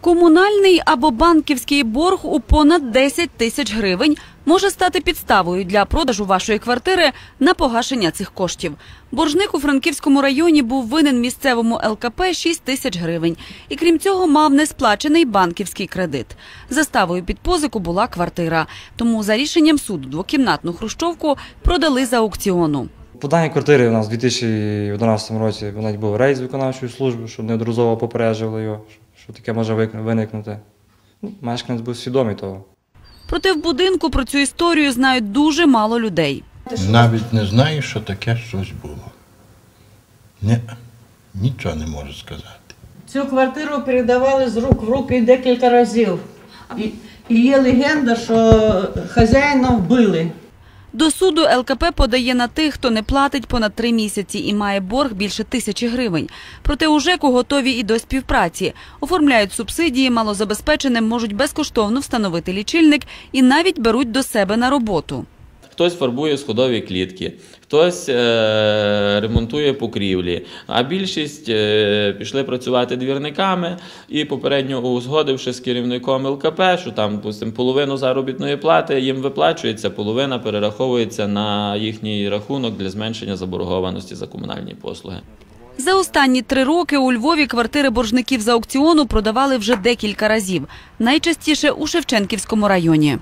Комунальний або банківський борг у понад 10 тисяч гривень може стати підставою для продажу вашої квартири на погашення цих коштів. Боржник у Франківському районі був винен місцевому ЛКП 6 тисяч гривень. І крім цього, мав несплачений банківський кредит. Заставою під позику була квартира. Тому за рішенням суду двокімнатну хрущовку продали за аукціону. По даній квартирі у нас у 2011 році навіть був рейс виконавчої служби, що неодноразово попереджували його, що таке може виникнути. Ну, Мешканець був свідомий того. Проте в будинку про цю історію знають дуже мало людей. Навіть не знаю, що таке щось було. Ні, нічого не можу сказати. Цю квартиру передавали з рук в руки декілька разів. І, і є легенда, що хазяїна вбили. До суду ЛКП подає на тих, хто не платить понад три місяці і має борг більше тисячі гривень. Проте у ЖЕКу готові і до співпраці. Оформляють субсидії, малозабезпеченим можуть безкоштовно встановити лічильник і навіть беруть до себе на роботу. Хтось фарбує сходові клітки, хтось е- ремонтує покрівлі, а більшість е- пішли працювати двірниками і попередньо узгодивши з керівником ЛКП, що там допустим, половину заробітної плати їм виплачується, половина перераховується на їхній рахунок для зменшення заборгованості за комунальні послуги. За останні три роки у Львові квартири боржників з аукціону продавали вже декілька разів, найчастіше у Шевченківському районі.